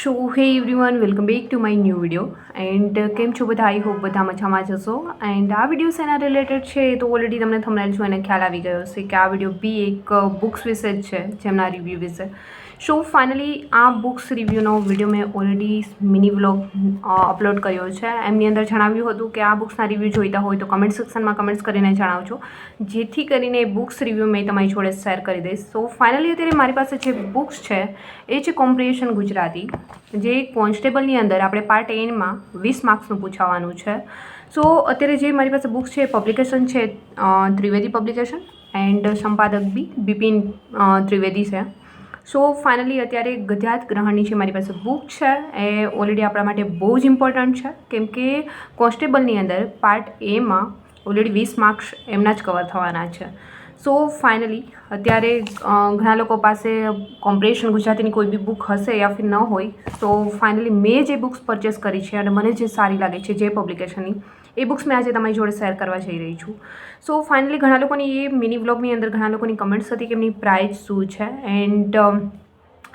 So hey everyone welcome back to my new video and કેમ છો બધા? I hope બધા મજામાં જશો એન્ડ આ વીડિયો શેના રિલેટેડ છે તો ઓલરેડી તમને થમનાર છું, એને ખ્યાલ આવી ગયો હશે કે આ વીડિયો બી એક બુક્સ વિશે જ છે, જેમના રિવ્યૂ વિશે. સો ફાઇનલી આ બુક્સ રિવ્યૂનો વીડિયો મેં ઓલરેડી મિની વ્લોગ અપલોડ કર્યો છે. એમની અંદર જણાવ્યું હતું કે આ બુક્સના રિવ્યૂ જોઈતા હોય તો કમેન્ટ સેક્શનમાં કમેન્ટ્સ કરીને જણાવજો. જેથી કરીને બુક્સ રિવ્યૂ મેં તમારી જોડે શેર કરી દઈશ. સો ફાઇનલી અત્યારે મારી પાસે જે બુક્સ છે, એ છે કોમ્પ્રિહેન્શન ગુજરાતી. જે કોન્સ્ટેબલની અંદર આપણે પાર્ટ એનમાં વીસ માર્ક્સનું પૂછાવાનું છે. સો અત્યારે જે મારી પાસે બુક્સ છે પબ્લિકેશન છે ત્રિવેદી પબ્લિકેશન એન્ડ સંપાદક બી બિપિન ત્રિવેદી છે. સો ફાઇનલી અત્યારે ગધ્યાત ગ્રહણની છે મારી પાસે બુક છે, એ ઓલરેડી આપણા માટે બહુ જ ઇમ્પોર્ટન્ટ છે. કેમ કે કોન્સ્ટેબલની અંદર પાર્ટ એમાં ઓલરેડી વીસ માર્ક્સ એમના જ કવર થવાના છે. સો ફાઇનલી અત્યારે ઘણા લોકો પાસે કોમ્પ્રેશન ગુજરાતીની કોઈ બી બુક હશે યા ફિર ન હોય, તો ફાઇનલી મેં જે બુક્સ પરચેસ કરી છે અને મને જે સારી લાગે છે જે પબ્લિકેશનની એ બુક્સ મેં આજે તમારી જોડે શેર કરવા જઈ રહી છું. સો ફાઇનલી ઘણા લોકોની એ મિની વ્લોગની અંદર ઘણા લોકોની કમેન્ટ્સ હતી કે એમની પ્રાઇસ શું છે? એન્ડ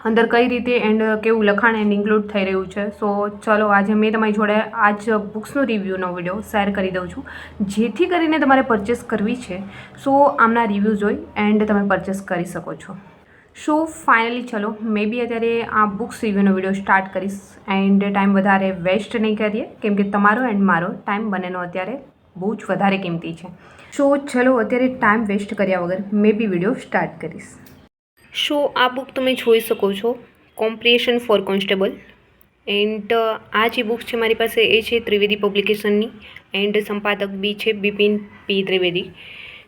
અંદર કઈ રીતે એન્ડ કેવું લખાણ એન્ડ ઇન્ક્લુડ થઈ રહ્યું છે. સો ચલો આજે મેં તમારી જોડે આજ બુક્સનો રિવ્યૂનો વીડિયો શેર કરી દઉં છું. જેથી કરીને તમારે પરચેસ કરવી છે સો આમના રિવ્યૂ જોઈ એન્ડ તમે પરચેસ કરી શકો છો. સો ફાઇનલી ચલો, મે બી અત્યારે આ બુક્સ રિવ્યૂનો વીડિયો સ્ટાર્ટ કરીશ એન્ડ ટાઈમ વધારે વેસ્ટ નહીં કરીએ, કેમ કે તમારો એન્ડ મારો ટાઈમ બંનેનો અત્યારે બહુ જ વધારે કિંમતી છે. સો ચલો અત્યારે ટાઈમ વેસ્ટ કર્યા વગર મે બી વીડિયો સ્ટાર્ટ કરીશ. સો આ બુક તમે જોઈ શકો છો? કોમ્પ્રિહેન્શન ફોર કોન્સ્ટેબલ એન્ડ આ જે બુક છે મારી પાસે એ છે ત્રિવેદી પબ્લિકેશનની એન્ડ સંપાદક બી છે બિપિન પી ત્રિવેદી.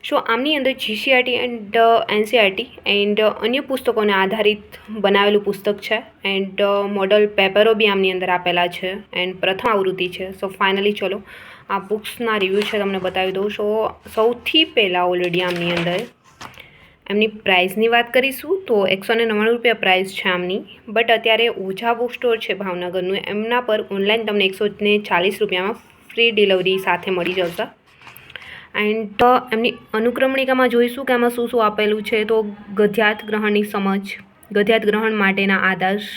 સો આમની અંદર જીસીઆરટી એન્ડ એનસીઆરટી એન્ડ અન્ય પુસ્તકોને આધારિત બનાવેલું પુસ્તક છે. એન્ડ મોડલ પેપરો બી આમની અંદર આપેલા છે. એન્ડ પ્રથમ આવૃત્તિ છે. સો ફાઇનલી ચલો આ બુક્સના રિવ્યૂ છે તમને બતાવી દઉં. સો સૌથી પહેલાં ઓલરેડી આમની અંદર એમની પ્રાઇસની વાત કરીશું તો એકસો ને નવ્વાણું રૂપિયા પ્રાઇસ છે આમની. બટ અત્યારે ઓછા બુક સ્ટોર છે ભાવનગરનું. એમના પર ઓનલાઈન તમને એકસો ને ચાલીસ રૂપિયામાં ફ્રી ડિલિવરી સાથે મળી જશે. એન્ડ એમની અનુક્રમણિકામાં જોઈશું કે આમાં શું શું આપેલું છે. તો ગધ્યાર્થ ગ્રહણની સમજ ગધ્યાર્થ ગ્રહણ માટેના આદર્શ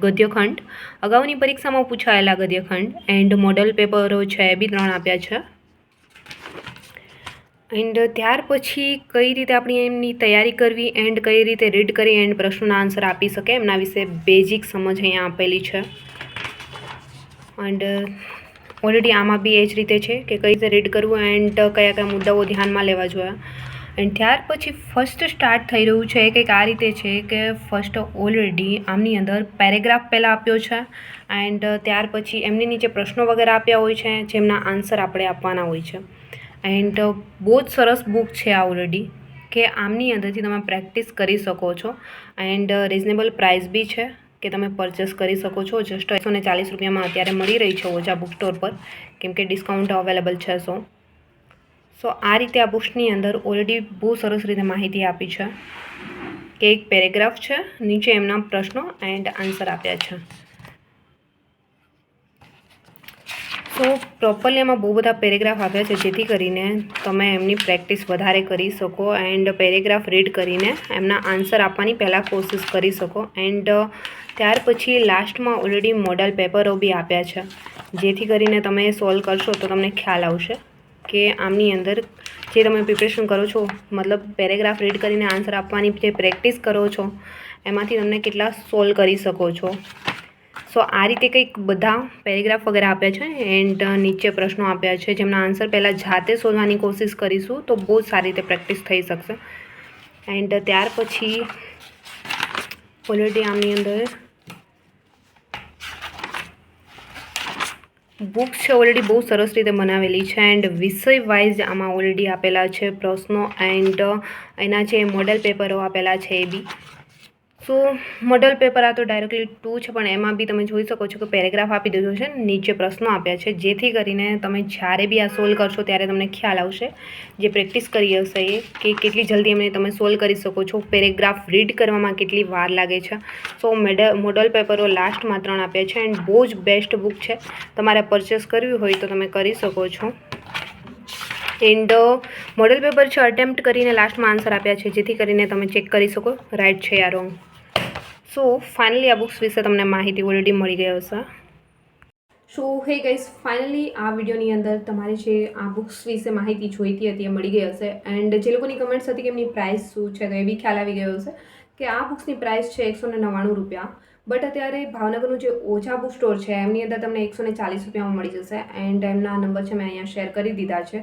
ગદ્યખંડ. અગાઉની પરીક્ષામાં પૂછાયેલા ગદ્યખંડ. એન્ડ મોડલ પેપરો છે એ બી ત્રણ આપ્યા છે. એન્ડ ત્યાર પછી કઈ રીતે આપણી એમની તૈયારી કરવી એન્ડ કઈ રીતે રીડ કરી એન્ડ પ્રશ્નોના આન્સર આપી શકે એમના વિશે બેઝિક સમજ અહીંયા આપેલી છે. એન્ડ ઓલરેડી આમાં બી એ જ રીતે છે કે કઈ રીતે રીડ કરવું એન્ડ કયા કયા મુદ્દાઓ ધ્યાનમાં લેવા જોઈએ એન્ડ ત્યાર પછી ફર્સ્ટ સ્ટાર્ટ થઈ રહ્યું છે કંઈક આ રીતે છે કે ફર્સ્ટ ઓલરેડી આમની અંદર પેરેગ્રાફ પહેલાં આપ્યો છે. એન્ડ ત્યાર પછી એમની નીચે પ્રશ્નો વગેરે આપ્યા હોય છે, જેમના આન્સર આપણે આપવાના હોય છે. એન્ડ બહુ જ સરસ બુક છે આ ઓલરેડી કે આમની અંદરથી તમે પ્રેક્ટિસ કરી શકો છો. એન્ડ રિઝનેબલ પ્રાઇસ બી છે કે તમે પરચેસ કરી શકો છો. જસ્ટ એકસો ને ચાલીસ રૂપિયામાં અત્યારે મળી રહી છે ઓછા બુક સ્ટોર પર. કેમ કે ડિસ્કાઉન્ટ અવેલેબલ છે સો. સો આ રીતે આ બુક્સની અંદર ઓલરેડી બહુ સરસ રીતે માહિતી આપી છે. કે એક પેરેગ્રાફ છે, નીચે એમના પ્રશ્નો એન્ડ આન્સર આપ્યા છે. તો પ્રોપરલી એમાં બહુ બધા પેરેગ્રાફ આપ્યા છે, જેથી કરીને તમે એમની પ્રેક્ટિસ વધારે કરી શકો એન્ડ પેરેગ્રાફ રીડ કરીને એમના આન્સર આપવાની પહેલાં કોશિશ કરી શકો. એન્ડ ત્યાર પછી લાસ્ટમાં ઓલરેડી મોડલ પેપરો બી આપ્યા છે, જેથી કરીને તમે સોલ્વ કરશો તો તમને ખ્યાલ આવશે કે આમની અંદર જે તમે પ્રિપરેશન કરો છો, મતલબ પેરેગ્રાફ રીડ કરીને આન્સર આપવાની જે પ્રેક્ટિસ કરો છો, એમાંથી તમને કેટલા સોલ્વ કરી શકો છો. સો આ રીતે કંઈક બધા પેરેગ્રાફ વગેરે આપ્યા છે એન્ડ નીચે પ્રશ્નો આપ્યા છે. જેમના આન્સર પહેલાં જાતે શોધવાની કોશિશ કરીશું તો બહુ સારી રીતે પ્રેક્ટિસ થઈ શકશે. એન્ડ ત્યાર પછી ઓલરેડી આમની અંદર બુક છે ઓલરેડી બહુ સરસ રીતે બનાવેલી છે એન્ડ વિષય વાઇઝ આમાં ઓલરેડી આપેલા છે પ્રશ્નો એન્ડ એના જે મોડેલ પેપરો આપેલા છે એ બી. સો મોડલ પેપર આ તો ડાયરેક્ટલી ટુ છે, પણ એમાં બી તમે જોઈ શકો છો કે પેરેગ્રાફ આપી દીધો છે, નીચે પ્રશ્નો આપ્યા છે, જેથી કરીને તમે જ્યારે બી આ સોલ્વ કરશો ત્યારે તમને ખ્યાલ આવશે. જે પ્રેક્ટિસ કરી હશે એ, કે કેટલી જલ્દી એમને તમે સોલ્વ કરી શકો છો. પેરેગ્રાફ રીડ કરવામાં કેટલી વાર લાગે છે. સો મેડલ મોડલ પેપરો લાસ્ટમાં ત્રણ આપ્યા છે એન્ડ બહુ જ બેસ્ટ બુક છે. તમારે પરચેસ કરવી હોય તો તમે કરી શકો છો. એન્ડ મોડલ પેપર છે અટેમ્પ્ટ કરીને લાસ્ટમાં આન્સર આપ્યા છે, જેથી કરીને તમે ચેક કરી શકો. રાઈટ છે યા રોંગ સો ફાઇનલી આ બુક્સ વિશે તમને માહિતી ઓલરેડી મળી ગઈ હશે. સો હે ગઈસ ફાઇનલી આ વિડીયોની અંદર તમારે જે આ બુક્સ વિશે માહિતી જોઈતી હતી એ મળી ગઈ હશે. એન્ડ જે લોકોની કમેન્ટ્સ હતી કે એમની પ્રાઇસ શું છે તો એ બી ખ્યાલ આવી ગયો હશે કે આ બુક્સની પ્રાઇસ છે એકસો ને નવ્વાણું રૂપિયા. બટ અત્યારે ભાવનગરનું જે ઓછા બુક સ્ટોર છે, એમની અંદર તમને એકસો ને ચાલીસ રૂપિયામાં મળી જશે. એન્ડ એમના નંબર છે મેં અહીંયા શેર કરી દીધા છે.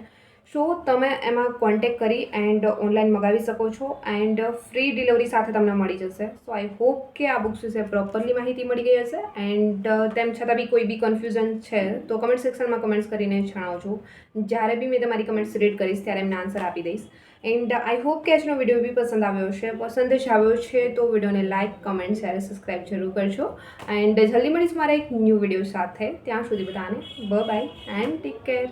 સો તમે એમાં કોન્ટેક કરી એન્ડ ઓનલાઈન મગાવી શકો છો એન્ડ ફ્રી ડિલિવરી સાથે તમને મળી જશે. સો આઈ હોપ કે આ બુક્સ વિશે પ્રોપરલી માહિતી મળી ગઈ હશે એન્ડ તેમ છતાં બી કોઈ બી કન્ફ્યુઝન છે તો કમેન્ટ સેક્શનમાં કમેન્ટ્સ કરીને જણાવજો. જ્યારે બી મેં તમારી કમેન્ટ્સ રીડ કરીશ ત્યારે એમને આન્સર આપી દઈશ. એન્ડ આઈ હોપ કે આજનો વીડિયો બી પસંદ આવ્યો છે પસંદ જ આવ્યો છે તો વિડીયોને લાઇક કમેન્ટ શેર સબસ્ક્રાઈબ જરૂર કરજો. એન્ડ જલ્દી મળીશ મારા એક ન્યૂ વીડિયો સાથે. ત્યાં સુધી બધાને બ બાય એન્ડ ટેક કેર